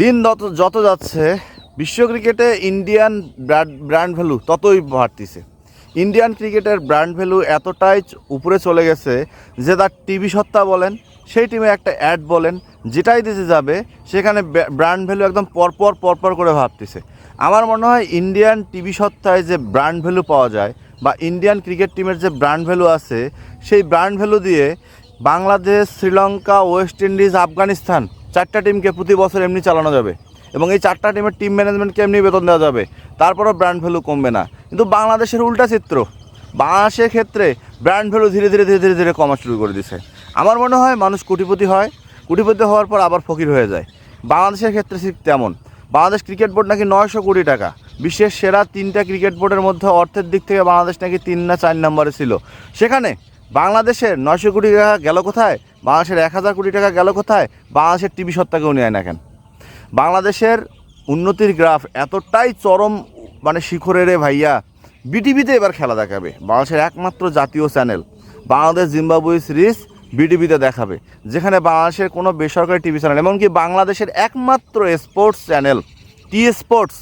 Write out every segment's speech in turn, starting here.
দিন যত যত যাচ্ছে, বিশ্ব ক্রিকেটে ইন্ডিয়ান ব্র্যান্ড ভ্যালু ততই বাড়তিছে। ইন্ডিয়ান ক্রিকেটের ব্র্যান্ড ভ্যালু এতটাই উপরে চলে গেছে যে তার টিভি সত্তা বলেন, সেই টিমে একটা অ্যাড বলেন, যেটাই দিতে যাবে, সেখানে ব্র্যান্ড ভ্যালু একদম পরপর পরপর করে ভাবতেছে। আমার মনে হয় ইন্ডিয়ান টিভি সত্তায় যে ব্র্যান্ড ভ্যালু পাওয়া যায় বা ইন্ডিয়ান ক্রিকেট টিমের যে ব্র্যান্ড ভ্যালু আছে, সেই ব্র্যান্ড ভ্যালু দিয়ে বাংলাদেশ, শ্রীলঙ্কা ওয়েস্ট ইন্ডিজ আফগানিস্তান চারটা টিমকে প্রতি বছর এমনি চালানো যাবে এবং এই চারটা টিমের টিম ম্যানেজমেন্টকে এমনি বেতন দেওয়া যাবে। তারপরও ব্র্যান্ড ভ্যালু কমবে না। কিন্তু বাংলাদেশের উল্টা চিত্র, বাংলাদেশের ক্ষেত্রে ব্র্যান্ড ভ্যালু ধীরে ধীরে ধীরে ধীরে ধীরে কমা শুরু করে দিছে। আমার মনে হয় মানুষ কোটিপতি হয় কোটিপতি হওয়ার পর আবার ফকির হয়ে যায়। বাংলাদেশের ক্ষেত্রে ঠিক তেমন। বাংলাদেশ ক্রিকেট বোর্ড নাকি নয়শো কোটি টাকা। বিশ্বের সেরা তিনটা ক্রিকেট বোর্ডের মধ্যে অর্থের দিক থেকে বাংলাদেশ নাকি তিন না চার নম্বরে ছিল। সেখানে বাংলাদেশের নয়শো কোটি টাকা গেল কোথায়? বাংলাদেশের এক হাজার কোটি টাকা গেল কোথায়? বাংলাদেশের টিভি সত্তাকেও নেয় না কেন? বাংলাদেশের উন্নতির গ্রাফ এতটাই চরম মানে শিখরে রে ভাইয়া। বিটিভিতে এবার খেলা দেখাবে। বাংলাদেশের একমাত্র জাতীয় চ্যানেল। বাংলাদেশ জিম্বাবুই সিরিজ বিটিভিতে দেখাবে। যেখানে বাংলাদেশের কোনো বেসরকারি টিভি চ্যানেল, এমনকি বাংলাদেশের একমাত্র স্পোর্টস চ্যানেল, টি স্পোর্টস,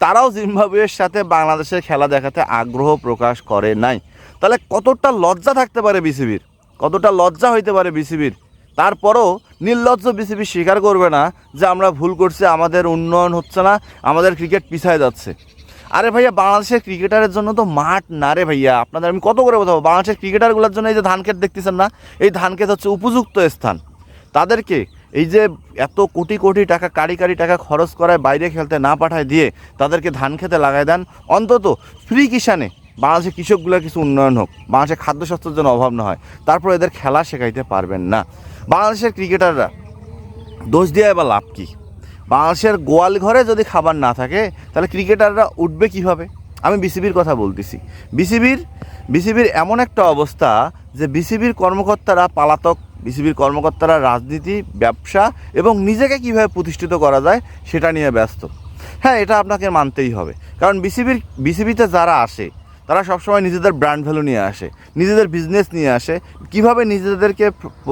তারাও জিম্বাবুয়ের সাথে বাংলাদেশের খেলা দেখাতে আগ্রহ প্রকাশ করে নাই। তাহলে কতটা লজ্জা থাকতে পারে বিসিবির? কতটা লজ্জা হইতে পারে বিসিবির? তারপরও নির্লজ্জ বিসিবি স্বীকার করবে না যে আমরা ভুল করছি, আমাদের উন্নয়ন হচ্ছে না, আমাদের ক্রিকেট পিছায় যাচ্ছে। আরে ভাইয়া, বাংলাদেশের ক্রিকেটারের জন্য তো মাঠ না রে ভাইয়া। আপনাদের আমি কত করে বোঝাবো? বাংলাদেশের ক্রিকেটারগুলোর জন্য এই যে ধান ক্ষেত দেখতেছেন না, এই ধান ক্ষেত হচ্ছে উপযুক্ত স্থান। তাদেরকে এই যে এত কোটি কোটি টাকা, কারি কারি টাকা খরচ করায় বাইরে খেলতে না পাঠায় দিয়ে তাদেরকে ধান খেতে লাগাই দেন, অন্তত ফ্রি কিষানে বাংলাদেশের কৃষকগুলোর কিছু উন্নয়ন হোক, বাংলাদেশের খাদ্যশস্ত্রের জন্য অভাব না হয়, তারপর এদের খেলা শেখাইতে পারবেন না। বাংলাদেশের ক্রিকেটাররা দোষ দিয়ে বা লাভ কী? বাংলাদেশের গোয়াল ঘরে যদি খাবার না থাকে, তাহলে ক্রিকেটাররা উঠবে কীভাবে? আমি বিসিবির কথা বলতেছি। বিসিবির বিসিবির এমন একটা অবস্থা যে বিসিবির কর্মকর্তারা পালাতক, বিসিবির কর্মকর্তারা রাজনীতি, ব্যবসা এবং নিজেকে কীভাবে প্রতিষ্ঠিত করা যায় সেটা নিয়ে ব্যস্ত। হ্যাঁ এটা আপনাকে মানতেই হবে। কারণ বিসিবির, বিসিবিতে যারা আসে তারা সবসময় নিজেদের ব্র্যান্ড ভ্যালু নিয়ে আসে, নিজেদের বিজনেস নিয়ে আসে। কীভাবে নিজেদেরকে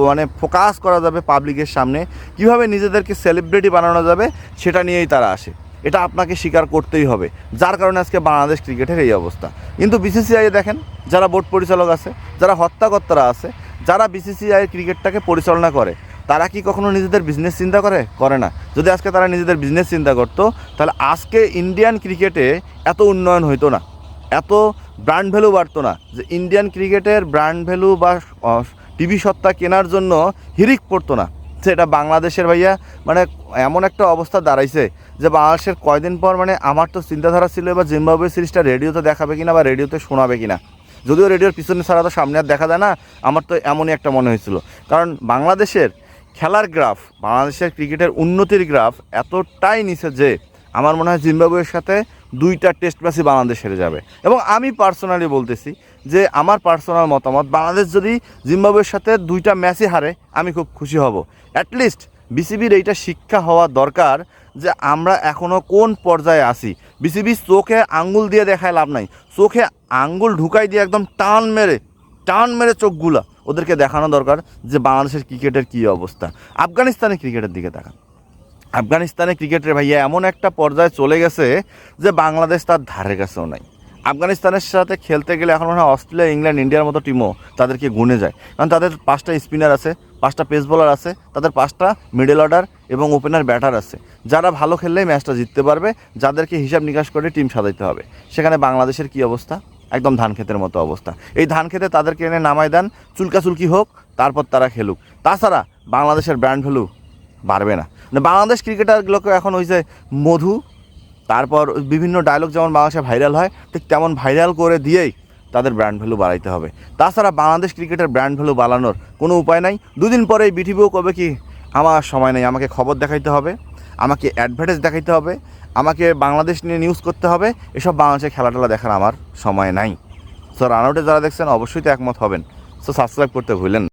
মানে ফোকাস করা যাবে পাবলিকের সামনে, কীভাবে নিজেদেরকে সেলিব্রিটি বানানো যাবে, সেটা নিয়েই তারা আসে। এটা আপনাকে স্বীকার করতেই হবে, যার কারণে আজকে বাংলাদেশ ক্রিকেটের এই অবস্থা। কিন্তু বিসিসিআই দেখেন, যারা বোর্ড পরিচালক আছে, যারা হত্যাকর্তারা আছে, যারা বিসিসিআই ক্রিকেটটাকে পরিচালনা করে, তারা কি কখনো নিজেদের বিজনেস চিন্তা করে? করে না। যদি আজকে তারা নিজেদের বিজনেস চিন্তা করতো, তাহলে আজকে ইন্ডিয়ান ক্রিকেটে এত উন্নয়ন হইতো না। এত ব্র্যান্ড ভ্যালু বাড়তো না যে ইন্ডিয়ান ক্রিকেটের ব্র্যান্ড ভ্যালু বা টিভি সত্তা কেনার জন্য হিরিক পড়তো না। সেটা বাংলাদেশের ভাইয়া মানে এমন একটা অবস্থা দাঁড়াইছে যে বাংলাদেশের কয়দিন পর মানে আমার তো চিন্তাধারা ছিল এবার জিম্বাবুয়ে সিরিজটা রেডিওতে দেখাবে কিনা বা রেডিওতে শোনাবে কিনা। যদিও রেডিওর পিছনে ছাড়া তো সামনে আর দেখা যায় না, আমার তো এমনই একটা মনে হয়েছিল। কারণ বাংলাদেশের খেলার গ্রাফ বাংলাদেশের ক্রিকেটের উন্নতির গ্রাফ এতটাই নিচে যে আমার মনে হয় জিম্বাবুয়ের সাথে দুইটা টেস্ট ম্যাচই বাংলাদেশ হেরে যাবে। এবং আমি পার্সোনালি বলতেছি যে আমার পার্সোনাল মতামত, বাংলাদেশ যদি জিম্বাবুয়ের সাথে দুইটা ম্যাচই হারে, আমি খুব খুশি হব। অ্যাটলিস্ট বিসিবির এইটা শিক্ষা হওয়া দরকার যে আমরা এখনও কোন পর্যায়ে আছি। বিসিবি চোখে আঙ্গুল দিয়ে দেখায় লাভ নাই। চোখে আঙ্গুল ঢুকাই দিয়ে একদম টান মেরে টান মেরে চোখগুলা ওদেরকে দেখানো দরকার যে বাংলাদেশের ক্রিকেটের কী অবস্থা। আফগানিস্তানের ক্রিকেটের দিকে তাকান। আফগানিস্তানে ক্রিকেটের ভাইয়া এমন একটা পর্যায়ে চলে গেছে যে বাংলাদেশ তার ধারে কাছেও নাই। আফগানিস্তানের সাথে খেলতে গেলে এখন মনে হয় অস্ট্রেলিয়া, ইংল্যান্ড, ইন্ডিয়ার মতো টিমও তাদেরকে গুনে যায়। কারণ তাদের পাঁচটা স্পিনার আছে, পাঁচটা পেস বোলার আছে, তাদের পাঁচটা মিডল অর্ডার এবং ওপেনার ব্যাটার আছে। যারা ভালো খেললেই ম্যাচটা জিততে পারবে, যাদেরকে হিসাব নিকাশ করে টিম সাজাইতে হবে। সেখানে বাংলাদেশের কি অবস্থা? একদম ধান ক্ষেতের মতো অবস্থা। এই ধান খেতে তাদেরকে এনে নামায় দেন, চুলকাচুলকি হোক, তারপর তারা খেলুক। তাছাড়া বাংলাদেশের ব্র্যান্ড ভ্যালু বাড়বে না। মানে বাংলাদেশ ক্রিকেটারগুলোকে এখন ওই যে মধু, তারপর বিভিন্ন ডায়লগ যেমন বাংলাদেশে ভাইরাল হয়, ঠিক তেমন ভাইরাল করে দিয়েই তাদের ব্র্যান্ড ভ্যালু বাড়াইতে হবে। তাছাড়া বাংলাদেশ ক্রিকেটের ব্র্যান্ড ভ্যালু বাড়ানোর কোনো উপায় নাই। দুদিন পরে এই বিটিভিও কবে কি, আমার সময় নেই, আমাকে খবর দেখাইতে হবে, আমাকে অ্যাডভার্টাইজ দেখাইতে হবে, আমাকে বাংলাদেশ নিয়ে নিউজ করতে হবে, এসব বাংলাদেশের খেলা টেলা দেখার আমার সময় নাই। সো রানআউটে যারা দেখছেন, অবশ্যই তো একমত হবেন। সো সাবস্ক্রাইব করতে ভুলেন।